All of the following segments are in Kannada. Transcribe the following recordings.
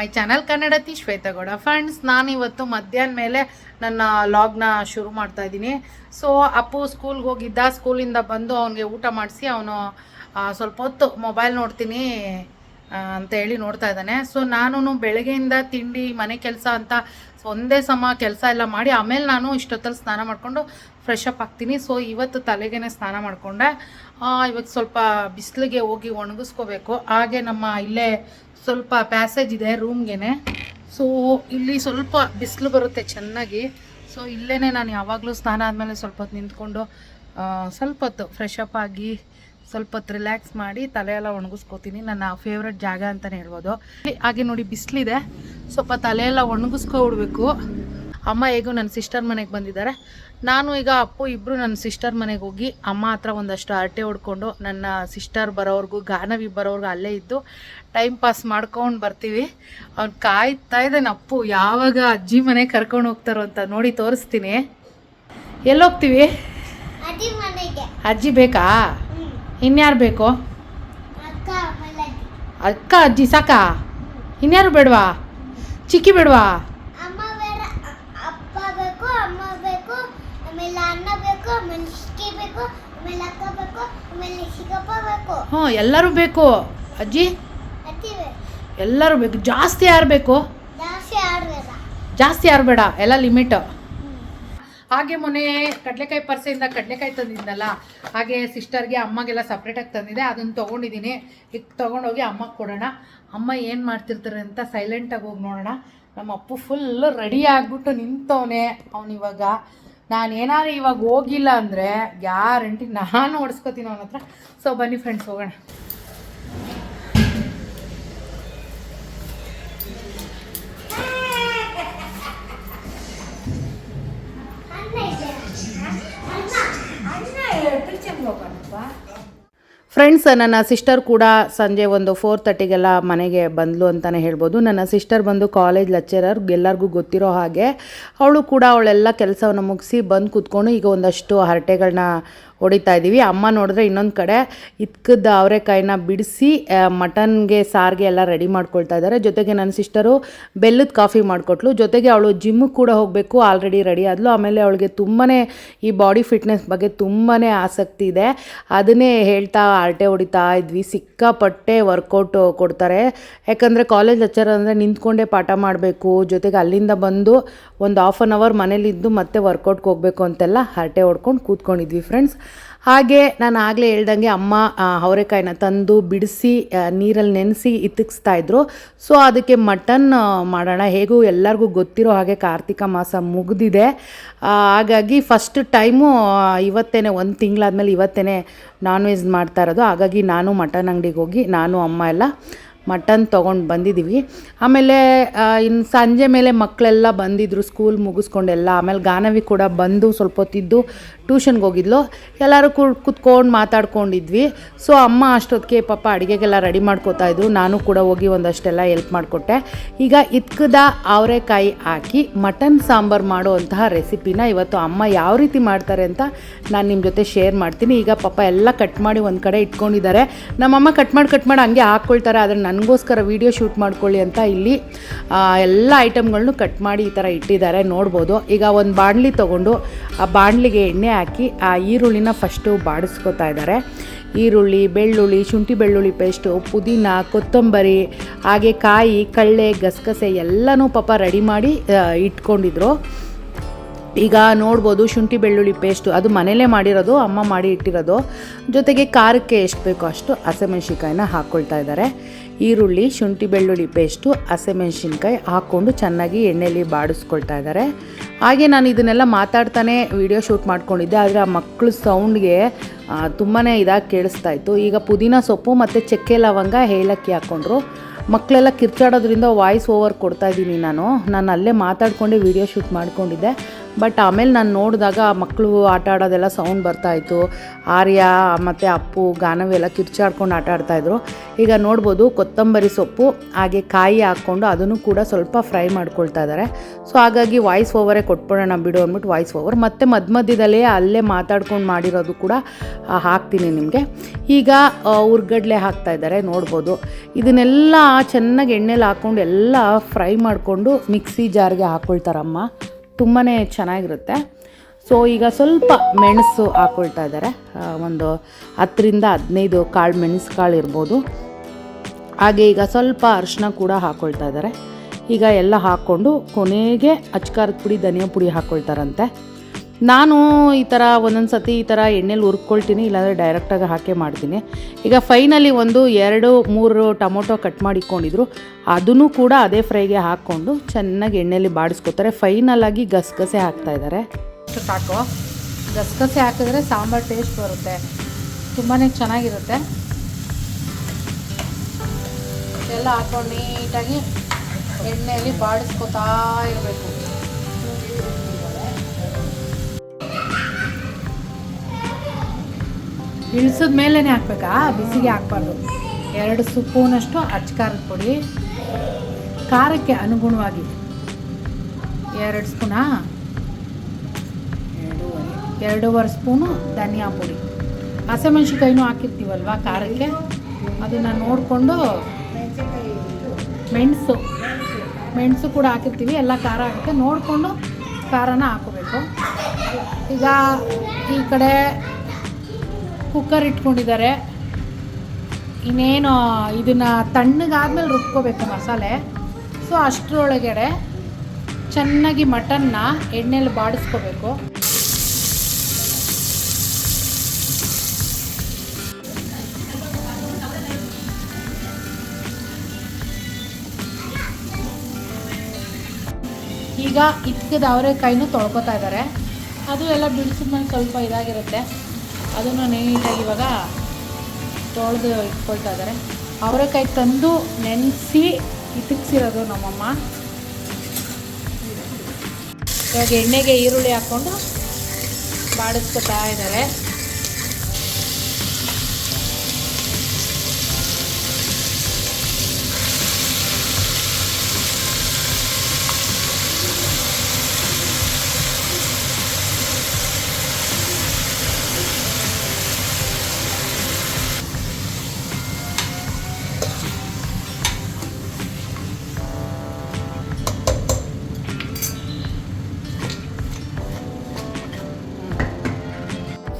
My channel Kannadathi Shwetagowda friends ನಾನಿವತ್ತು ಮಧ್ಯಾಹ್ನ ಮೇಲೆ ನನ್ನ ಲಾಗ್ನ ಶುರು ಮಾಡ್ತಾ ಇದ್ದೀನಿ. ಸೊ ಅಪ್ಪು ಸ್ಕೂಲ್ಗೆ ಹೋಗಿದ್ದ ಸ್ಕೂಲಿಂದ ಬಂದು ಅವನಿಗೆ ಊಟ ಮಾಡಿಸಿ ಅವನು ಸ್ವಲ್ಪ ಹೊತ್ತು ಮೊಬೈಲ್ ನೋಡ್ತೀನಿ ಅಂತ ಹೇಳಿ ನೋಡ್ತಾ ಇದ್ದಾನೆ. ಸೊ ನಾನು ಬೆಳಗ್ಗೆಯಿಂದ ತಿಂಡಿ, ಮನೆ ಕೆಲಸ ಅಂತ ಒಂದೇ ಸಮ ಕೆಲಸ ಎಲ್ಲ ಮಾಡಿ, ಆಮೇಲೆ ನಾನು ಇಷ್ಟೊತ್ತಲ್ಲಿ ಸ್ನಾನ ಮಾಡಿಕೊಂಡು ಫ್ರೆಶ್ ಅಪ್ ಆಗ್ತೀನಿ. ಸೊ ಇವತ್ತು ತಲೆಗೇನೆ ಸ್ನಾನ ಮಾಡಿಕೊಂಡೆ. ಇವತ್ತು ಸ್ವಲ್ಪ ಬಿಸಿಲಿಗೆ ಹೋಗಿ ಒಣಗಿಸ್ಕೋಬೇಕು. ಹಾಗೆ ನಮ್ಮ ಇಲ್ಲೇ ಸ್ವಲ್ಪ ಪ್ಯಾಸೇಜ್ ಇದೆ ರೂಮ್ಗೆ ಸೊ ಇಲ್ಲಿ ಸ್ವಲ್ಪ ಬಿಸಿಲು ಬರುತ್ತೆ ಚೆನ್ನಾಗಿ. ಸೊ ಇಲ್ಲೇ ನಾನು ಯಾವಾಗಲೂ ಸ್ನಾನ ಆದಮೇಲೆ ಸ್ವಲ್ಪ ಹೊತ್ತು ನಿಂತ್ಕೊಂಡು ಸ್ವಲ್ಪ ಹೊತ್ತು ಫ್ರೆಶ್ ಅಪ್ ಆಗಿ ಸ್ವಲ್ಪ ಹೊತ್ತು ರಿಲ್ಯಾಕ್ಸ್ ಮಾಡಿ ತಲೆಯೆಲ್ಲ ಒಣಗಿಸ್ಕೋತೀನಿ. ನನ್ನ ಫೇವ್ರೆಟ್ ಜಾಗ ಅಂತಲೇ ಹೇಳ್ಬೋದು. ಹಾಗೆ ನೋಡಿ ಬಿಸಿಲಿದೆ. ಸ್ವಲ್ಪ ತಲೆಯೆಲ್ಲ ಒಣಗಿಸ್ಕೊಬಿಡ್ಬೇಕು. ಅಮ್ಮ ಹೇಗೂ ನನ್ನ ಸಿಸ್ಟರ್ ಮನೆಗೆ ಬಂದಿದ್ದಾರೆ. ನಾನು ಈಗ ಅಪ್ಪು ಇಬ್ಬರು ನನ್ನ ಸಿಸ್ಟರ್ ಮನೆಗೆ ಹೋಗಿ ಅಮ್ಮ ಹತ್ರ ಒಂದಷ್ಟು ಹರಟೆ ಹೊಡ್ಕೊಂಡು ನನ್ನ ಸಿಸ್ಟರ್ ಬರೋವರೆಗೂ ಗಾನವಿ ಬರೋವರೆಗೂ ಅಲ್ಲೇ ಇದ್ದು ಟೈಮ್ ಪಾಸ್ ಮಾಡ್ಕೊಂಡು ಬರ್ತೀವಿ. ಅವ್ನು ಕಾಯ್ತಾ ಇದ್ದಾನೆ ಅಪ್ಪು ಯಾವಾಗ ಅಜ್ಜಿ ಮನೆಗೆ ಕರ್ಕೊಂಡು ಹೋಗ್ತಾರೋ ಅಂತ ನೋಡಿ ತೋರಿಸ್ತೀನಿ. ಎಲ್ಲೋಗ್ತೀವಿ ಅಜ್ಜಿ ಬೇಕಾ. ಇನ್ಯಾರು ಬೇಕು? ಅಕ್ಕ ಅಜ್ಜಿ ಸಾಕಾ? ಇನ್ಯಾರು ಬೇಡವಾ? ಚಿಕ್ಕಿ ಬೇಡವಾ ಅಮ್ಮ ಬೇಡ ಅ- ಅಪ್ಪ ಬೇಕು ಅಮ್ಮ ಬೇಕು ಆಮೇಲೆ ಅಣ್ಣ ಬೇಕು ಆಮೇಲೆ ಚಿಕ್ಕಿ ಬೇಕು ಆಮೇಲೆ ಅಕ್ಕ ಬೇಕು ಆಮೇಲೆ ಚಿಕ್ಕಪ್ಪ ಬೇಕು. ಹ್ಞೂ ಎಲ್ಲರೂ ಬೇಕು. ಅಜ್ಜಿ? ಬೇಕು. ಎಲ್ಲರೂ ಬೇಕು. ಜಾಸ್ತಿ ಯಾರು ಬೇಕು? ಜಾಸ್ತಿ ಆಡ್ಬೇಡ ಜಾಸ್ತಿ ಯಾರು ಬೇಡ? ಎಲ್ಲ ಲಿಮಿಟ್ ಹಾಗೆ ಮೊನ್ನೆ ಕಡಲೆಕಾಯಿ ಪರ್ಸೆಯಿಂದ ಕಡಲೆಕಾಯಿ ತಂದಿದ್ದಲ್ಲ ಹಾಗೆ ಸಿಸ್ಟರ್ಗೆ ಅಮ್ಮಗೆಲ್ಲ ಸಪ್ರೇಟಾಗಿ ತಂದಿದೆ ಅದನ್ನು ತೊಗೊಂಡಿದ್ದೀನಿ. ಈಗ ತೊಗೊಂಡೋಗಿ ಅಮ್ಮಗೆ ಕೊಡೋಣ. ಅಮ್ಮ ಏನು ಮಾಡ್ತಿರ್ತಾರೆ ಅಂತ ಸೈಲೆಂಟಾಗಿ ಹೋಗಿ ನೋಡೋಣ. ನಮ್ಮ ಅಪ್ಪು ಫುಲ್ ರೆಡಿ ಆಗಿಬಿಟ್ಟು ನಿಂತವನೇ ಅವನಿವಾಗ ಇವಾಗ. ನಾನು ಏನಾದ್ರು ಇವಾಗ ಹೋಗಿಲ್ಲ ಅಂದರೆ ಗ್ಯಾರಂಟಿ ನಾನು ಓಡಿಸ್ಕೋತೀನಿ ಅವನ ಹತ್ರ ಸೊ ಬನ್ನಿ ಫ್ರೆಂಡ್ಸ್ ಹೋಗೋಣ ಹೋಗೋಣ ಫ್ರೆಂಡ್ಸ್ ನನ್ನ ಸಿಸ್ಟರ್ ಕೂಡ ಸಂಜೆ ಒಂದು ಫೋರ್ ತರ್ಟಿಗೆಲ್ಲ ಮನೆಗೆ ಬಂದಳು ಅಂತಲೇ ಹೇಳ್ಬೋದು. ನನ್ನ ಸಿಸ್ಟರ್ ಬಂದು ಕಾಲೇಜ್ ಲೆಕ್ಚರರ್ ಎಲ್ಲರಿಗೂ ಗೊತ್ತಿರೋ ಹಾಗೆ. ಅವಳು ಕೂಡ ಅವಳೆಲ್ಲ ಕೆಲಸವನ್ನು ಮುಗಿಸಿ ಬಂದು ಕೂತ್ಕೊಂಡು ಈಗ ಒಂದಷ್ಟು ಹರಟೆಗಳನ್ನ ಹೊಡಿತಾ ಇದ್ದೀವಿ ಅಮ್ಮ ನೋಡಿದ್ರೆ ಇನ್ನೊಂದು ಕಡೆ ಇತ್ಕದ ಅವರೆಕಾಯಿನ ಬಿಡಿಸಿ ಮಟನ್ಗೆ, ಸಾರಿಗೆ ಎಲ್ಲ ರೆಡಿ ಮಾಡ್ಕೊಳ್ತಾ ಇದ್ದಾರೆ ಜೊತೆಗೆ ನನ್ನ ಸಿಸ್ಟರು ಬೆಲ್ಲದ ಕಾಫಿ ಮಾಡಿಕೊಟ್ಲು. ಜೊತೆಗೆ ಅವಳು ಜಿಮ್ಮಿಗೆ ಕೂಡ ಹೋಗಬೇಕು ಆಲ್ರೆಡಿ ರೆಡಿ ಆದ್ಲು. ಆಮೇಲೆ ಅವಳಿಗೆ ತುಂಬಾ ಈ ಬಾಡಿ ಫಿಟ್ನೆಸ್ ಬಗ್ಗೆ ತುಂಬಾ ಆಸಕ್ತಿ ಇದೆ. ಅದನ್ನೇ ಹೇಳ್ತಾ ಆರ್ಟೆ ಹೊಡಿತಾ ಇದ್ವಿ. ಸಿಕ್ಕಾಪಟ್ಟೆ ವರ್ಕೌಟ್ ಕೊಡ್ತಾರೆ. ಯಾಕಂದರೆ ಕಾಲೇಜ್ ಲೆಕ್ಚರ್ ಅಂದರೆ ನಿಂತ್ಕೊಂಡೇ ಪಾಠ ಮಾಡಬೇಕು. ಜೊತೆಗೆ ಅಲ್ಲಿಂದ ಬಂದು ಒಂದು ಹಾಫ್ ಆನ್ ಅವರ್ ಮನೇಲಿದ್ದು ಮತ್ತೆ ವರ್ಕೌಟ್ಗೆ ಹೋಗಬೇಕು ಅಂತೆಲ್ಲ ಹರಟೆ ಹೊಡ್ಕೊಂಡು ಕೂತ್ಕೊಂಡಿದ್ವಿ ಫ್ರೆಂಡ್ಸ್ ಹಾಗೆ ನಾನು ಆಗಲೇ ಹೇಳ್ದಂಗೆ ಅಮ್ಮ ಅವರೆಕಾಯಿನ ತಂದು ಬಿಡಿಸಿ ನೀರಲ್ಲಿ ನೆನೆಸಿ ಇತ್ತಿಕ್ಸ್ತಾ ಇದ್ರು. ಸೊ ಅದಕ್ಕೆ ಮಟನ್ ಮಾಡೋಣ. ಹೇಗೂ ಎಲ್ಲರಿಗೂ ಗೊತ್ತಿರೋ ಹಾಗೆ ಕಾರ್ತಿಕ ಮಾಸ ಮುಗಿದಿದೆ. ಹಾಗಾಗಿ ಫಸ್ಟ್ ಟೈಮು ಇವತ್ತೇನೆ ಒಂದು ತಿಂಗಳಾದ್ಮೇಲೆ ಇವತ್ತೇನೆ ನಾನ್ ವೆಜ್ ಮಾಡ್ತಾ ಇರೋದು. ಹಾಗಾಗಿ ನಾನು ಮಟನ್ ಅಂಗಡಿಗೆ ಹೋಗಿ, ನಾನು, ಅಮ್ಮ ಎಲ್ಲ ಮಟನ್ ತೊಗೊಂಡು ಬಂದಿದ್ದೀವಿ ಆಮೇಲೆ ಇನ್ನು ಸಂಜೆ ಮೇಲೆ ಮಕ್ಕಳೆಲ್ಲ ಬಂದಿದ್ದರು ಸ್ಕೂಲ್ ಮುಗಿಸ್ಕೊಂಡೆಲ್ಲ. ಆಮೇಲೆ ಗಾನವಿ ಕೂಡ ಬಂದು ಸ್ವಲ್ಪ ಹೊತ್ತಿದ್ದು ಟ್ಯೂಷನ್ಗೆ ಹೋಗಿದ್ಲು. ಎಲ್ಲರೂ ಕುತ್ಕೊಂಡು ಮಾತಾಡ್ಕೊಂಡಿದ್ವಿ. ಸೊ ಅಮ್ಮ ಅಷ್ಟೊತ್ತಿಗೆ ಪಾಪ ಅಡುಗೆಗೆಲ್ಲ ರೆಡಿ ಮಾಡ್ಕೋತಾ ಇದ್ರು. ನಾನು ಕೂಡ ಹೋಗಿ ಒಂದಷ್ಟೆಲ್ಲ ಹೆಲ್ಪ್ ಮಾಡಿಕೊಟ್ಟೆ. ಈಗ ಇತ್ಕದ ಅವರೆಕಾಯಿ ಹಾಕಿ, ಮಟನ್ ಸಾಂಬಾರು ಮಾಡುವಂತಹ ರೆಸಿಪಿನ ಇವತ್ತು ಅಮ್ಮ ಯಾವ ರೀತಿ ಮಾಡ್ತಾರೆ ಅಂತ ನಾನು ನಿಮ್ಮ ಜೊತೆ ಶೇರ್ ಮಾಡ್ತೀನಿ. ಈಗ ಪಾಪ ಎಲ್ಲ ಕಟ್ ಮಾಡಿ ಒಂದು ಕಡೆ ಇಟ್ಕೊಂಡಿದ್ದಾರೆ. ನಮ್ಮಮ್ಮ ಕಟ್ ಮಾಡಿ ಕಟ್ ಮಾಡಿ ಹಂಗೆ ಹಾಕ್ಕೊಳ್ತಾರೆ. ಆದರೆ ನನಗೋಸ್ಕರ ವೀಡಿಯೋ ಶೂಟ್ ಮಾಡ್ಕೊಳ್ಳಿ ಅಂತ ಇಲ್ಲಿ ಎಲ್ಲ ಐಟಮ್ಗಳನ್ನೂ ಕಟ್ ಮಾಡಿ ಈ ಥರ ಇಟ್ಟಿದ್ದಾರೆ. ನೋಡ್ಬೋದು. ಈಗ ಒಂದು ಬಾಣಲಿ ತೊಗೊಂಡು, ಆ ಬಾಣಲಿಗೆ ಎಣ್ಣೆ ಹಾಕಿ ಆ ಈರುಳ್ಳಿನ ಫಸ್ಟು ಬಾಡಿಸ್ಕೋತಾ ಇದ್ದಾರೆ. ಈರುಳ್ಳಿ, ಬೆಳ್ಳುಳ್ಳಿ, ಶುಂಠಿ ಬೆಳ್ಳುಳ್ಳಿ ಪೇಸ್ಟು ಪುದೀನ, ಕೊತ್ತಂಬರಿ, ಹಾಗೆ ಕಾಯಿ, ಕಳ್ಳೆ, ಗಸಗಸೆ ಎಲ್ಲನೂ ಪಾಪ ರೆಡಿ ಮಾಡಿ ಇಟ್ಕೊಂಡಿದ್ರು. ಈಗ ನೋಡ್ಬೋದು ಶುಂಠಿ ಬೆಳ್ಳುಳ್ಳಿ ಪೇಸ್ಟು ಅದು ಮನೇಲೇ ಮಾಡಿರೋದು, ಅಮ್ಮ ಮಾಡಿ ಇಟ್ಟಿರೋದು. ಜೊತೆಗೆ ಖಾರಕ್ಕೆ ಎಷ್ಟು ಬೇಕೋ ಅಷ್ಟು ಹಸಿಮೆಣ್ಸಿನ್ಕಾಯಿನ ಹಾಕ್ಕೊಳ್ತಾ ಇದ್ದಾರೆ. ಈರುಳ್ಳಿ, ಶುಂಠಿ ಬೆಳ್ಳುಳ್ಳಿ ಪೇಸ್ಟು ಹಸಿಮೆಣ್ಸಿನ್ಕಾಯಿ ಹಾಕ್ಕೊಂಡು ಚೆನ್ನಾಗಿ ಎಣ್ಣೆಯಲ್ಲಿ ಬಾಡಿಸ್ಕೊಳ್ತಾ ಇದ್ದಾರೆ. ಹಾಗೆ ನಾನು ಇದನ್ನೆಲ್ಲ ಮಾತಾಡ್ತಾನೆ ವಿಡಿಯೋ ಶೂಟ್ ಮಾಡ್ಕೊಂಡಿದ್ದೆ, ಆದರೆ ಆ ಮಕ್ಕಳು ಸೌಂಡ್ಗೆ ತುಂಬಾ ಇದಾಗಿ ಕೇಳಿಸ್ತಾ ಇತ್ತು. ಈಗ ಪುದೀನ ಸೊಪ್ಪು ಮತ್ತು ಚಕ್ಕೆ ಲವಂಗ, ಏಲಕ್ಕಿ ಹಾಕ್ಕೊಂಡ್ರು. ಮಕ್ಕಳೆಲ್ಲ ಕಿರ್ಚಾಡೋದ್ರಿಂದ ವಾಯ್ಸ್ ಓವರ್ ಕೊಡ್ತಾ ಇದ್ದೀನಿ ನಾನು. ನಾನು ಅಲ್ಲೇ ಮಾತಾಡ್ಕೊಂಡೆ ವಿಡಿಯೋ ಶೂಟ್ ಮಾಡ್ಕೊಂಡಿದ್ದೆ. ಬಟ್ ಆಮೇಲೆ ನಾನು ನೋಡಿದಾಗ ಮಕ್ಕಳು ಆಟ ಆಡೋದೆಲ್ಲ ಸೌಂಡ್ ಬರ್ತಾಯಿತ್ತು ಆರ್ಯ ಮತ್ತು ಅಪ್ಪು ಗಾನವೆಲ್ಲ ಕಿರ್ಚಾಡ್ಕೊಂಡು ಆಟ ಆಡ್ತಾಯಿದ್ರು ಈಗ ನೋಡ್ಬೋದು ಕೊತ್ತಂಬರಿ ಸೊಪ್ಪು, ಹಾಗೆ ಕಾಯಿ ಹಾಕ್ಕೊಂಡು ಅದನ್ನು ಕೂಡ ಸ್ವಲ್ಪ ಫ್ರೈ ಮಾಡ್ಕೊಳ್ತಾ ಇದ್ದಾರೆ ಸೊ ಹಾಗಾಗಿ ವಾಯ್ಸ್ ಓವರೇ ಕೊಟ್ಬಿಡೋಣ ಬಿಡು ಅಂದ್ಬಿಟ್ಟು ವಾಯ್ಸ್ ಓವರ್ ಮತ್ತು ಮಧ್ಯ ಮಧ್ಯದಲ್ಲೇ ಅಲ್ಲೇ ಮಾತಾಡ್ಕೊಂಡು ಮಾಡಿರೋದು ಕೂಡ ಹಾಕ್ತೀನಿ ನಿಮಗೆ. ಈಗ ಉರ್ಗಡ್ಲೆ ಹಾಕ್ತಾ ಇದ್ದಾರೆ ನೋಡ್ಬೋದು. ಇದನ್ನೆಲ್ಲ ಚೆನ್ನಾಗಿ ಎಣ್ಣೆಲಿ ಹಾಕ್ಕೊಂಡು ಎಲ್ಲ ಫ್ರೈ ಮಾಡಿಕೊಂಡು ಮಿಕ್ಸಿ ಜಾರ್ಗೆ ಹಾಕ್ಕೊಳ್ತಾರಮ್ಮ ತುಂಬಾ ಚೆನ್ನಾಗಿರುತ್ತೆ. ಸೊ ಈಗ ಸ್ವಲ್ಪ ಮೆಣಸು ಹಾಕ್ಕೊಳ್ತಾ ಇದ್ದಾರೆ. ಒಂದು ಹತ್ತರಿಂದ ಹದಿನೈದು ಕಾಳು ಮೆಣಸು ಕಾಳು ಇರ್ಬೋದು. ಹಾಗೆ ಈಗ ಸ್ವಲ್ಪ ಅರಿಶಿನ ಕೂಡ ಹಾಕ್ಕೊಳ್ತಾ ಇದ್ದಾರೆ. ಈಗ ಎಲ್ಲ ಹಾಕ್ಕೊಂಡು ಕೊನೆಗೆ ಅಚ್ಕಾರದ ಪುಡಿ, ಧನಿಯಾ ಪುಡಿ ಹಾಕ್ಕೊಳ್ತಾರಂತೆ ನಾನು ಈ ಥರ ಒಂದೊಂದು ಸತಿ ಈ ಥರ ಎಣ್ಣೆಲಿ ಹುರ್ಕೊಳ್ತೀನಿ, ಇಲ್ಲಾಂದರೆ ಡೈರೆಕ್ಟಾಗಿ ಹಾಕೇ ಮಾಡ್ತೀನಿ. ಈಗ ಫೈನಲಿ ಒಂದು ಎರಡು, ಮೂರು ಟೊಮೊಟೊ ಕಟ್ ಮಾಡಿಕೊಂಡಿದ್ರು. ಅದನ್ನು ಕೂಡ ಅದೇ ಫ್ರೈಗೆ ಹಾಕ್ಕೊಂಡು ಚೆನ್ನಾಗಿ ಎಣ್ಣೆಲಿ ಬಾಡಿಸ್ಕೊತಾರೆ. ಫೈನಲಾಗಿ ಗಸಗಸೆ ಹಾಕ್ತಾ ಇದ್ದಾರೆ. ಸಾಕು. ಗಸಗಸೆ ಹಾಕಿದ್ರೆ ಸಾಂಬಾರು ಟೇಸ್ಟ್ ಬರುತ್ತೆ. ತುಂಬಾ ಚೆನ್ನಾಗಿರುತ್ತೆ. ಎಲ್ಲ ಹಾಕೊಂಡು ನೀಟಾಗಿ ಎಣ್ಣೆಯಲ್ಲಿ ಬಾಡಿಸ್ಕೊತಾ ಇರಬೇಕು. ಇಳಿಸಿದ ಮೇಲೇ ಹಾಕ್ಬೇಕಾ? ಬಿಸಿಗೆ ಹಾಕ್ಬಾರ್ದು. ಎರಡು ಸ್ಪೂನಷ್ಟು ಅಚ್ಕಾರದ ಪುಡಿ. ಖಾರಕ್ಕೆ ಅನುಗುಣವಾಗಿ ಎರಡು ಸ್ಪೂನಾ? ಎರಡೂವರೆ. ಎರಡೂವರೆ ಸ್ಪೂನು ಧನಿಯಾ ಪುಡಿ. ಹಸಿಮೆಣ್ಸಿಕಾಯಿನೂ ಹಾಕಿರ್ತೀವಲ್ವ ಖಾರಕ್ಕೆ? ಅದನ್ನು ನೋಡಿಕೊಂಡು ಮೆಣಸು. ಮೆಣಸು ಕೂಡ ಹಾಕಿರ್ತೀವಿ, ಎಲ್ಲ ಖಾರ ಹಾಕುತ್ತೆ ನೋಡಿಕೊಂಡು ಖಾರನ ಹಾಕೋಬೇಕು. ಈಗ ಈ ಕಡೆ ಕುಕ್ಕರ್ ಇಟ್ಕೊಂಡಿದ್ದಾರೆ. ಇನ್ನೇನು, ಇದನ್ನು ತಣ್ಣಗಾದ್ಮೇಲೆ ರುಬ್ಕೋಬೇಕು ಮಸಾಲೆ. ಸೊ ಅಷ್ಟರೊಳಗಡೆ ಚೆನ್ನಾಗಿ ಮಟನ್ನ ಎಣ್ಣೆಲಿ ಬಾಡಿಸ್ಕೋಬೇಕು. ಈಗ ಇಕ್ಕದ ಅವರೆಕಾಯಿನೂ ತೊಳ್ಕೊತಾ ಇದ್ದಾರೆ. ಅದು ಎಲ್ಲ ಬಿಡಿಸಿದ್ಮೇಲೆ ಸ್ವಲ್ಪ ಇದಾಗಿರುತ್ತೆ. ಅದನ್ನು ನೀಟಾಗಿ ಇವಾಗ ತೊಳೆದು ಇಟ್ಕೊಳ್ತಾ ಇದ್ದಾರೆ. ಅವರೆಕಾಯಿ ತಂದು ನೆನೆಸಿ ಇತಿಕ್ಸಿರೋದು ನಮ್ಮಮ್ಮ. ಇವಾಗ ಎಣ್ಣೆಗೆ ಈರುಳ್ಳಿ ಹಾಕ್ಕೊಂಡು ಬಾಡಿಸ್ಕೊತಾ ಇದ್ದಾರೆ.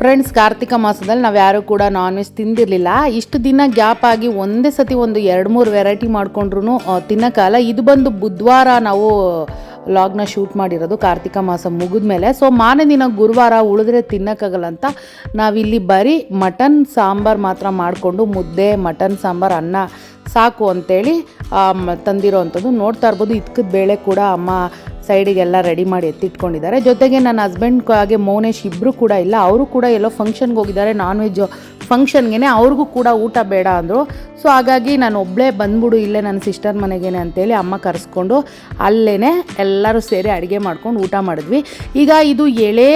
ಫ್ರೆಂಡ್ಸ್ ಕಾರ್ತಿಕ ಮಾಸದಲ್ಲಿ ನಾವು ಯಾರು ಕೂಡ ನಾನ್ ವೆಜ್ ತಿಂದಿರಲಿಲ್ಲ. ಇಷ್ಟು ದಿನ ಗ್ಯಾಪ್ ಆಗಿ ಒಂದೇ ಸತಿ ಒಂದು ಎರಡು ಮೂರು ವೆರೈಟಿ ಮಾಡ್ಕೊಂಡ್ರು ತಿನ್ನೋಕ್ಕಲ್ಲ ಇದು ಬಂದು ಬುಧವಾರ ನಾವು ಲಾಗ್ನ ಶೂಟ್ ಮಾಡಿರೋದು ಕಾರ್ತಿಕ ಮಾಸ ಮುಗಿದ ಮೇಲೆ ಸೊ ಮಾನೆ ದಿನ ಗುರುವಾರ ಉಳಿದ್ರೆ ತಿನ್ನೋಕ್ಕಾಗಲ್ಲ ಅಂತ ನಾವಿಲ್ಲಿ ಬರೀ ಮಟನ್, ಸಾಂಬಾರು ಮಾತ್ರ ಮಾಡಿಕೊಂಡು ಮುದ್ದೆ, ಮಟನ್, ಸಾಂಬಾರು, ಅನ್ನ ಸಾಕು ಅಂತೇಳಿ ತಂದಿರೋ ಅಂಥದ್ದು ನೋಡ್ತಾ ಇರ್ಬೋದು, ಇದ್ಕದ ಬೇಳೆ ಕೂಡ ಅಮ್ಮ ಸೈಡಿಗೆಲ್ಲ ರೆಡಿ ಮಾಡಿ ಎತ್ತಿಟ್ಕೊಂಡಿದ್ದಾರೆ. ಜೊತೆಗೆ ನನ್ನ ಹಸ್ಬೆಂಡ್ ಹಾಗೆ ಮೌನೇಶ್ ಇಬ್ಬರು ಕೂಡ ಇಲ್ಲ, ಅವರು ಕೂಡ ಎಲ್ಲೋ ಫಂಕ್ಷನ್ಗೆ ಹೋಗಿದ್ದಾರೆ ನಾನ್ ವೆಜ್ ಫಂಕ್ಷನ್ಗೆ ಅವ್ರಿಗೂ ಕೂಡ ಊಟ ಬೇಡ ಅಂದರು. ಸೊ ಹಾಗಾಗಿ ನಾನು ಒಬ್ಬಳೇ ಬಂದ್ಬಿಡು, ಇಲ್ಲೇ ನನ್ನ ಸಿಸ್ಟರ್ ಮನೆಗೇನೆ ಅಂತೇಳಿ ಅಮ್ಮ ಕರೆಸ್ಕೊಂಡು ಅಲ್ಲೇ ಎಲ್ಲರೂ ಸೇರಿ ಅಡುಗೆ ಮಾಡ್ಕೊಂಡು ಊಟ ಮಾಡಿದ್ವಿ. ಈಗ ಇದು ಎಳೆ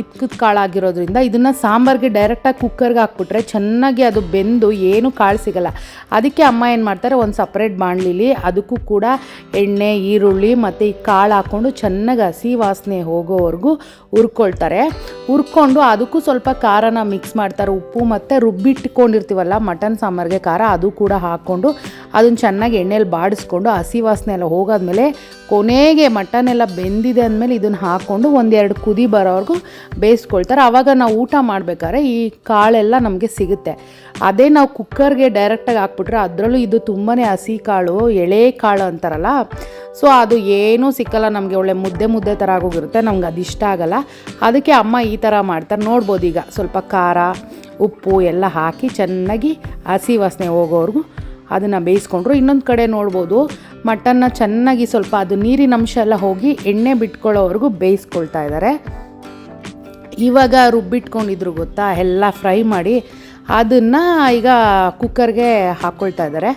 ಇಕ್ಕದ ಕಾಳಾಗಿರೋದ್ರಿಂದ ಇದನ್ನು ಸಾಂಬಾರಿಗೆ ಡೈರೆಕ್ಟಾಗಿ ಕುಕ್ಕರ್ಗೆ ಹಾಕ್ಬಿಟ್ರೆ ಚೆನ್ನಾಗಿ ಅದು ಬೆಂದು ಏನು ಕಾಳು ಸಿಗಲ್ಲ. ಅದಕ್ಕೆ ಅಮ್ಮ ಏನು ಮಾಡ್ತಾರೆ, ಒಂದು ಸಪ್ರೇಟ್ ಬಾಣಲಿಲಿ ಅದಕ್ಕೂ ಕೂಡ ಎಣ್ಣೆ, ಈರುಳ್ಳಿ ಮತ್ತು ಈ ಕಾಳು ಹಾಕ್ಕೊಂಡು ಚೆನ್ನಾಗಿ ಹಸಿ ವಾಸನೆ ಹೋಗೋವರೆಗೂ ಹುರ್ಕೊಳ್ತಾರೆ. ಹುರ್ಕೊಂಡು ಅದಕ್ಕೂ ಸ್ವಲ್ಪ ಖಾರನ ಮಿಕ್ಸ್ ಮಾಡ್ತಾರೆ. ಉಪ್ಪು ಮತ್ತು ರುಬ್ಬಿಟ್ಕೊಂಡಿರ್ತೀವಲ್ಲ ಮಟನ್ ಸಾಂಬಾರಿಗೆ ಖಾರ ಅದು ಕೂಡ ಹಾಕ್ಕೊಂಡು ಅದನ್ನು ಚೆನ್ನಾಗಿ ಎಣ್ಣೆಲಿ ಬಾಡಿಸ್ಕೊಂಡು ಹಸಿ ವಾಸನೆ ಎಲ್ಲ ಹೋಗಾದ್ಮೇಲೆ ಕೊನೆಗೆ ಮಟನ್ ಎಲ್ಲ ಬೆಂದಿದೆ ಅಂದಮೇಲೆ ಇದನ್ನು ಹಾಕ್ಕೊಂಡು ಒಂದೆರಡು ಕುದಿ ಬರೋವರೆಗೂ ಬೇಯಿಸ್ಕೊಳ್ತಾರೆ. ಆವಾಗ ನಾವು ಊಟ ಮಾಡಬೇಕಾದ್ರೆ ಈ ಕಾಳೆಲ್ಲ ನಮಗೆ ಸಿಗುತ್ತೆ. ಅದೇ ನಾವು ಕುಕ್ಕರ್ಗೆ ಡೈರೆಕ್ಟಾಗಿ ಹಾಕ್ಬಿಟ್ರೆ ಅದರಲ್ಲೂ ಇದು ತುಂಬಾ ಹಸಿ ಕಾಳು, ಎಳೆ ಕಾಳು ಅಂತಾರಲ್ಲ, ಸೊ ಅದು ಏನೂ ಸಿಕ್ಕಲ್ಲ, ನಮಗೆ ಒಳ್ಳೆ ಮುದ್ದೆ ಮುದ್ದೆ ಥರ ಆಗೋಗಿರುತ್ತೆ, ನಮ್ಗೆ ಅದು ಇಷ್ಟ ಆಗಲ್ಲ. ಅದಕ್ಕೆ ಅಮ್ಮ ಈ ಥರ ಮಾಡ್ತಾರೆ. ನೋಡ್ಬೋದು ಈಗ ಸ್ವಲ್ಪ ಖಾರ, ಉಪ್ಪು ಎಲ್ಲ ಹಾಕಿ ಚೆನ್ನಾಗಿ ಹಸಿ ವಾಸನೆ ಹೋಗೋವರೆಗೂ ಅದನ್ನು ಬೇಯಿಸ್ಕೊಂಡ್ರು. ಇನ್ನೊಂದು ಕಡೆ ನೋಡ್ಬೋದು, ಮಟನ್ನ ಚೆನ್ನಾಗಿ ಸ್ವಲ್ಪ ಅದು ನೀರಿನ ಅಂಶ ಎಲ್ಲ ಹೋಗಿ ಎಣ್ಣೆ ಬಿಟ್ಕೊಳ್ಳೋವರೆಗೂ ಬೇಯಿಸ್ಕೊಳ್ತಾ ಇದ್ದಾರೆ ಇವಾಗ ರುಬ್ಬಿಟ್ಕೊಂಡಿದ್ರು ಗೊತ್ತಾ, ಎಲ್ಲ ಫ್ರೈ ಮಾಡಿ ಅದನ್ನು ಈಗ ಕುಕ್ಕರ್ಗೆ ಹಾಕ್ಕೊಳ್ತಾ ಇದ್ದಾರೆ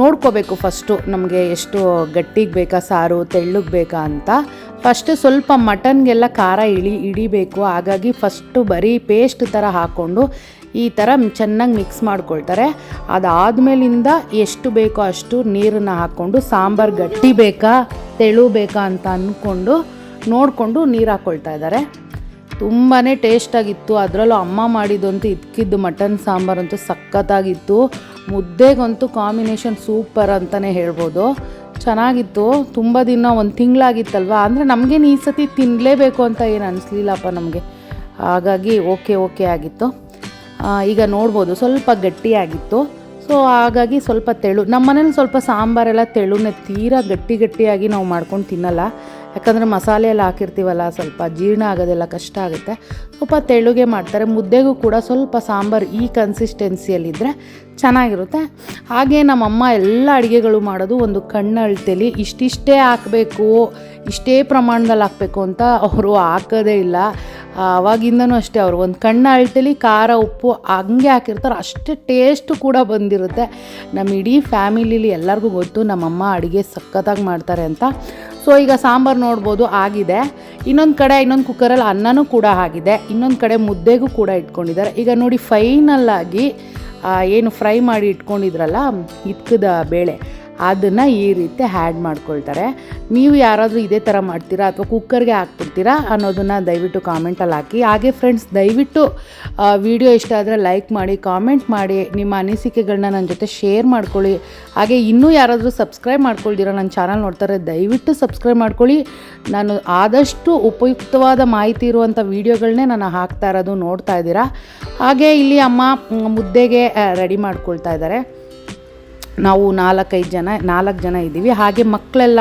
ನೋಡ್ಕೋಬೇಕು ಫಸ್ಟು ನಮಗೆ ಎಷ್ಟು ಗಟ್ಟಿಗೆ ಬೇಕಾ, ಸಾರು, ತೆಳ್ಳಗೆ ಬೇಕಾ ಅಂತ. ಫಸ್ಟ್ ಸ್ವಲ್ಪ ಮಟನ್ಗೆಲ್ಲ ಖಾರ ಇಳಿ, ಇಡಿಬೇಕು. ಹಾಗಾಗಿ ಫಸ್ಟು ಬರೀ ಪೇಸ್ಟ್ ಥರ ಹಾಕ್ಕೊಂಡು ಈ ಥರ ಚೆನ್ನಾಗಿ ಮಿಕ್ಸ್ ಮಾಡ್ಕೊಳ್ತಾರೆ. ಅದಾದಮೇಲಿಂದ ಎಷ್ಟು ಬೇಕೋ ಅಷ್ಟು ನೀರನ್ನು ಹಾಕ್ಕೊಂಡು ಸಾಂಬಾರು ಗಟ್ಟಿ ಬೇಕಾ, ತೆಳು ಬೇಕಾ ಅಂತ ಅಂದ್ಕೊಂಡು ನೋಡಿಕೊಂಡು ನೀರು ಹಾಕ್ಕೊಳ್ತಾ ಇದ್ದಾರೆ ತುಂಬಾ ಟೇಸ್ಟಾಗಿತ್ತು. ಅದರಲ್ಲೂ ಅಮ್ಮ ಮಾಡಿದಂತೂ ಇದ್ಕಿದ್ದು ಮಟನ್ ಸಾಂಬಾರಂತೂ ಸಖತ್ತಾಗಿತ್ತು. ಮುದ್ದೆಗಂತೂ ಕಾಂಬಿನೇಷನ್ ಸೂಪರ್ ಅಂತಲೇ ಹೇಳ್ಬೋದು. ಚೆನ್ನಾಗಿತ್ತು. ತುಂಬ ದಿನ ಒಂದು ತಿಂಗಳಾಗಿತ್ತಲ್ವ? ಅಂದರೆ ನಮಗೇನು ಈ ಸತಿ ತಿನ್ನಲೇಬೇಕು ಅಂತ ಏನು ಅನಿಸ್ಲಿಲ್ಲಪ್ಪ ನಮಗೆ. ಹಾಗಾಗಿ ಓಕೆ ಓಕೆ ಆಗಿತ್ತು. ಈಗ ನೋಡ್ಬೋದು, ಸ್ವಲ್ಪ ಗಟ್ಟಿಯಾಗಿತ್ತು. ಸೊ ಹಾಗಾಗಿ ಸ್ವಲ್ಪ ತೆಳು ನಮ್ಮ ಮನೇಲಿ ಸ್ವಲ್ಪ ಸಾಂಬಾರೆಲ್ಲ ತೆಳುನೇ ತೀರಾ ಗಟ್ಟಿ ಗಟ್ಟಿಯಾಗಿ ನಾವು ಮಾಡ್ಕೊಂಡು ತಿನ್ನಲ್ಲ. ಯಾಕಂದರೆ ಮಸಾಲೆ ಎಲ್ಲ ಹಾಕಿರ್ತೀವಲ್ಲ, ಸ್ವಲ್ಪ ಜೀರ್ಣ ಆಗೋದೆಲ್ಲ ಕಷ್ಟ ಆಗುತ್ತೆ. ಸ್ವಲ್ಪ ತೆಳುಗೆ ಮಾಡ್ತಾರೆ. ಮುದ್ದೆಗೂ ಕೂಡ ಸ್ವಲ್ಪ ಸಾಂಬಾರು ಈ ಕನ್ಸಿಸ್ಟೆನ್ಸಿಯಲ್ಲಿದ್ದರೆ ಚೆನ್ನಾಗಿರುತ್ತೆ. ಹಾಗೆ ನಮ್ಮಮ್ಮ ಎಲ್ಲ ಅಡುಗೆಗಳು ಮಾಡೋದು ಒಂದು ಕಣ್ಣು ಅಳ್ತೆಲಿ ಇಷ್ಟಿಷ್ಟೇ ಹಾಕಬೇಕು ಇಷ್ಟೇ ಪ್ರಮಾಣದಲ್ಲಿ ಹಾಕಬೇಕು ಅಂತ ಅವರು ಹಾಕೋದೇ ಇಲ್ಲ. ಆವಾಗಿಂದನೂ ಅಷ್ಟೇ ಅವರು ಒಂದು ಕಣ್ಣು ಅಳ್ತೇಲಿ ಖಾರ ಉಪ್ಪು ಹಂಗೆ ಹಾಕಿರ್ತಾರೆ. ಅಷ್ಟೇ ಟೇಸ್ಟು ಕೂಡ ಬಂದಿರುತ್ತೆ. ನಮ್ಮ ಇಡೀ ಫ್ಯಾಮಿಲಿಲಿ ಎಲ್ಲರಿಗೂ ಗೊತ್ತು ನಮ್ಮಮ್ಮ ಅಡುಗೆ ಸಖತ್ತಾಗಿ ಮಾಡ್ತಾರೆ ಅಂತ. ಸೊ ಈಗ ಸಾಂಬಾರು ನೋಡ್ಬೋದು ಆಗಿದೆ. ಇನ್ನೊಂದು ಕಡೆ ಇನ್ನೊಂದು ಕುಕ್ಕರಲ್ಲಿ ಅನ್ನನೂ ಕೂಡ ಆಗಿದೆ. ಇನ್ನೊಂದು ಕಡೆ ಮುದ್ದೆಗೂ ಕೂಡ ಇಟ್ಕೊಂಡಿದ್ದಾರೆ. ಈಗ ನೋಡಿ ಫೈನಲ್ ಆಗಿ ಆ, ಏನು ಫ್ರೈ ಮಾಡಿ ಇಟ್ಕೊಂಡಿದ್ರಲ್ಲ ಇಟ್ಕದ ಬೇಳೆ. ಅದನ್ನು ಈ ರೀತಿ ಹ್ಯಾಡ್ ಮಾಡ್ಕೊಳ್ತಾರೆ. ನೀವು ಯಾರಾದರೂ ಇದೇ ಥರ ಮಾಡ್ತೀರಾ ಅಥವಾ ಕುಕ್ಕರ್ಗೆ ಹಾಕ್ಬಿಡ್ತೀರಾ ಅನ್ನೋದನ್ನು ದಯವಿಟ್ಟು ಕಾಮೆಂಟಲ್ಲಿ ಹಾಕಿ. ಹಾಗೆ ಫ್ರೆಂಡ್ಸ್ ದಯವಿಟ್ಟು ವಿಡಿಯೋ ಇಷ್ಟ ಆದರೆ ಲೈಕ್ ಮಾಡಿ ಕಾಮೆಂಟ್ ಮಾಡಿ, ನಿಮ್ಮ ಅನಿಸಿಕೆಗಳನ್ನ ನನ್ನ ಜೊತೆ ಶೇರ್ ಮಾಡ್ಕೊಳ್ಳಿ. ಹಾಗೆ ಇನ್ನೂ ಯಾರಾದರೂ ಸಬ್ಸ್ಕ್ರೈಬ್ ಮಾಡ್ಕೊಳ್ದಿರೋ ನನ್ನ ಚಾನಲ್ ನೋಡ್ತಾರೆ, ದಯವಿಟ್ಟು ಸಬ್ಸ್ಕ್ರೈಬ್ ಮಾಡ್ಕೊಳ್ಳಿ. ನಾನು ಆದಷ್ಟು ಉಪಯುಕ್ತವಾದ ಮಾಹಿತಿ ಇರುವಂಥ ವೀಡಿಯೋಗಳನ್ನೇ ನಾನು ಹಾಕ್ತಾ ಇರೋದು ನೋಡ್ತಾ ಇದ್ದೀರಾ. ಹಾಗೆ ಇಲ್ಲಿ ಅಮ್ಮ ಮುದ್ದೆಗೆ ರೆಡಿ ಮಾಡ್ಕೊಳ್ತಾ ಇದ್ದಾರೆ. ನಾವು ನಾಲ್ಕೈದು ಜನ, ನಾಲ್ಕು ಜನ ಇದ್ದೀವಿ. ಹಾಗೆ ಮಕ್ಕಳೆಲ್ಲ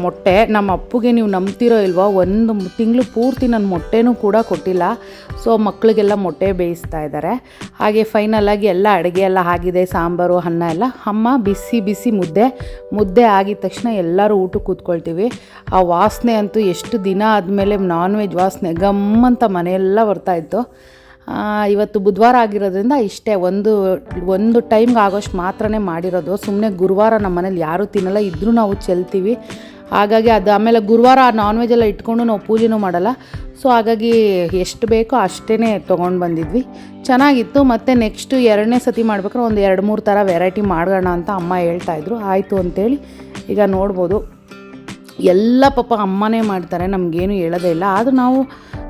ಮೊಟ್ಟೆ, ನಮ್ಮ ಅಪ್ಪಗೆ ನೀವು ನಂಬ್ತಿರೋ ಇಲ್ವೋ, ಒಂದು ತಿಂಗಳು ಪೂರ್ತಿ ನನ್ನ ಮೊಟ್ಟೆನೂ ಕೂಡ ಕೊಟ್ಟಿಲ್ಲ. ಸೊ, ಮಕ್ಕಳಿಗೆಲ್ಲ ಮೊಟ್ಟೆ ಬೇಯಿಸ್ತಾ ಇದ್ದಾರೆ. ಹಾಗೆ ಫೈನಲಾಗಿ ಎಲ್ಲ ಅಡುಗೆ ಎಲ್ಲ ಆಗಿದೆ, ಸಾಂಬಾರು, ಅನ್ನ ಎಲ್ಲ. ಅಮ್ಮ, ಬಿಸಿ ಬಿಸಿ ಮುದ್ದೆ. ಮುದ್ದೆ ಆಗಿದ ತಕ್ಷಣ ಎಲ್ಲರೂ ಊಟಕ್ಕೆ ಕೂತ್ಕೊಳ್ತೀವಿ. ಆ ವಾಸನೆ ಅಂತೂ ಎಷ್ಟು ದಿನ ಆದಮೇಲೆ ನಾನ್ ವೆಜ್ ವಾಸನೆ, ಗಮ್ಮಂತ ಮನೆಯೆಲ್ಲ ಬರ್ತಾಯಿತ್ತು ಇವತ್ತು ಬುಧವಾರ ಆಗಿರೋದ್ರಿಂದ ಇಷ್ಟೇ, ಒಂದು ಒಂದು ಟೈಮ್ಗೆ ಆಗೋಷ್ಟು ಮಾತ್ರನೇ ಮಾಡಿರೋದು. ಸುಮ್ಮನೆ ಗುರುವಾರ ನಮ್ಮ ಮನೇಲಿ ಯಾರೂ ತಿನ್ನಲ್ಲ ಇದ್ದರೂ ನಾವು ಚೆಲ್ತೀವಿ. ಹಾಗಾಗಿ ಅದು ಆಮೇಲೆ ಗುರುವಾರ ನಾನ್ ವೆಜ್ ಎಲ್ಲ ಇಟ್ಕೊಂಡು ನಾವು ಪೂಜೆನೂ ಮಾಡಲ್ಲ. ಸೊ ಹಾಗಾಗಿ ಎಷ್ಟು ಬೇಕೋ ಅಷ್ಟೇ ತೊಗೊಂಡು ಬಂದಿದ್ವಿ. ಚೆನ್ನಾಗಿತ್ತು. ಮತ್ತು ನೆಕ್ಸ್ಟು ಎರಡನೇ ಸತಿ ಮಾಡ್ಬೇಕಾದ್ರೆ ಒಂದು ಎರಡು ಮೂರು ಥರ ವೆರೈಟಿ ಮಾಡೋಣ ಅಂತ ಅಮ್ಮ ಹೇಳ್ತಾಯಿದ್ರು ಆಯಿತು ಅಂತೇಳಿ ಈಗ ನೋಡ್ಬೋದು. ಎಲ್ಲ ಪಾಪ ಅಮ್ಮನೇ ಮಾಡ್ತಾರೆ, ನಮಗೇನು ಹೇಳೋದೇ ಇಲ್ಲ. ಆದರೂ ನಾವು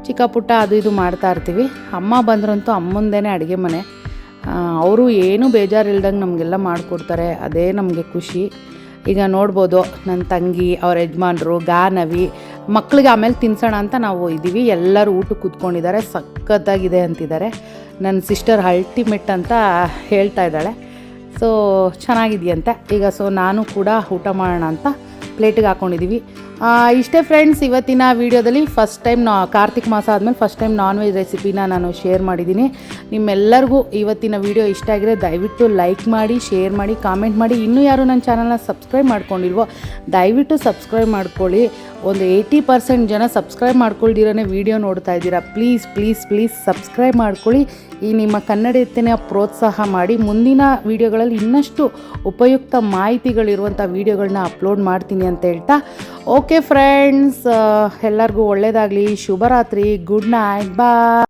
ಚಿಕ್ಕ ಪುಟ್ಟ ಅದು ಇದು ಮಾಡ್ತಾ ಇರ್ತೀವಿ. ಅಮ್ಮ ಬಂದ್ರಂತೂ ಅಮ್ಮಂದೇ ಅಡುಗೆ ಮನೆ. ಅವರು ಏನೂ ಬೇಜಾರಿಲ್ದಂಗೆ ನಮಗೆಲ್ಲ ಮಾಡಿಕೊಡ್ತಾರೆ. ಅದೇ ನಮಗೆ ಖುಷಿ. ಈಗ ನೋಡ್ಬೋದು ನನ್ನ ತಂಗಿ, ಅವ್ರ ಯಜಮಾನ್ರು, ಗಾನವಿ, ಮಕ್ಳಿಗೆ ಆಮೇಲೆ ತಿನ್ಸೋಣ ಅಂತ ನಾವು ಇದ್ದೀವಿ ಎಲ್ಲರೂ ಊಟ ಕೂತ್ಕೊಂಡಿದ್ದಾರೆ. ಸಖತ್ತಾಗಿದೆ ಅಂತಿದ್ದಾರೆ. ನನ್ನ ಸಿಸ್ಟರ್ ಅಲ್ಟಿಮೇಟ್ ಅಂತ ಹೇಳ್ತಾ ಇದ್ದಾಳೆ. ಸೊ ಚೆನ್ನಾಗಿದೆಯಂತೆ ಈಗ ಸೊ ನಾನು ಕೂಡ ಊಟ ಮಾಡೋಣ ಅಂತ ಪ್ಲೇಟಿಗೆ ಹಾಕ್ಕೊಂಡಿದ್ದೀವಿ ಇಷ್ಟೇ ಫ್ರೆಂಡ್ಸ್ ಇವತ್ತಿನ ವೀಡಿಯೋದಲ್ಲಿ ಫಸ್ಟ್ ಟೈಮ್ ನಾ ಕಾರ್ತಿಕ್ ಮಾಸ ಆದಮೇಲೆ ಫಸ್ಟ್ ಟೈಮ್ ನಾನ್ ವೆಜ್ ರೆಸಿಪಿನ ನಾನು ಶೇರ್ ಮಾಡಿದ್ದೀನಿ. ನಿಮ್ಮೆಲ್ಲರಿಗೂ ಇವತ್ತಿನ ವೀಡಿಯೋ ಇಷ್ಟ ಆಗಿದ್ರೆ ದಯವಿಟ್ಟು ಲೈಕ್ ಮಾಡಿ ಶೇರ್ ಮಾಡಿ ಕಾಮೆಂಟ್ ಮಾಡಿ. ಇನ್ನೂ ಯಾರು ನನ್ನ ಚಾನಲ್ನ ಸಬ್ಸ್ಕ್ರೈಬ್ ಮಾಡ್ಕೊಂಡಿಲ್ವೋ, ದಯವಿಟ್ಟು ಸಬ್ಸ್ಕ್ರೈಬ್ ಮಾಡ್ಕೊಳ್ಳಿ. ಒಂದು ಏಯ್ಟಿ ಪರ್ಸೆಂಟ್ ಜನ ಸಬ್ಸ್ಕ್ರೈಬ್ ಮಾಡ್ಕೊಳ್ದಿರೇ ವೀಡಿಯೋ ನೋಡ್ತಾ ಇದ್ದೀರಾ. ಪ್ಲೀಸ್ ಪ್ಲೀಸ್ ಪ್ಲೀಸ್ ಸಬ್ಸ್ಕ್ರೈಬ್ ಮಾಡ್ಕೊಳ್ಳಿ. ಈ ನಿಮ್ಮ ಕನ್ನಡತೆಯ ಪ್ರೋತ್ಸಾಹ ಮಾಡಿ ಮುಂದಿನ ವೀಡಿಯೋಗಳಲ್ಲಿ ಇನ್ನಷ್ಟು ಉಪಯುಕ್ತ ಮಾಹಿತಿಗಳಿರುವಂಥ ವೀಡಿಯೋಗಳನ್ನ ಅಪ್ಲೋಡ್ ಮಾಡ್ತೀನಿ ಅಂತ ಹೇಳ್ತಾ. ಓಕೆ ಫ್ರೆಂಡ್ಸ್ ಎಲ್ಲರಿಗೂ ಒಳ್ಳೆಯದಾಗಲಿ ಶುಭರಾತ್ರಿ. Good night bye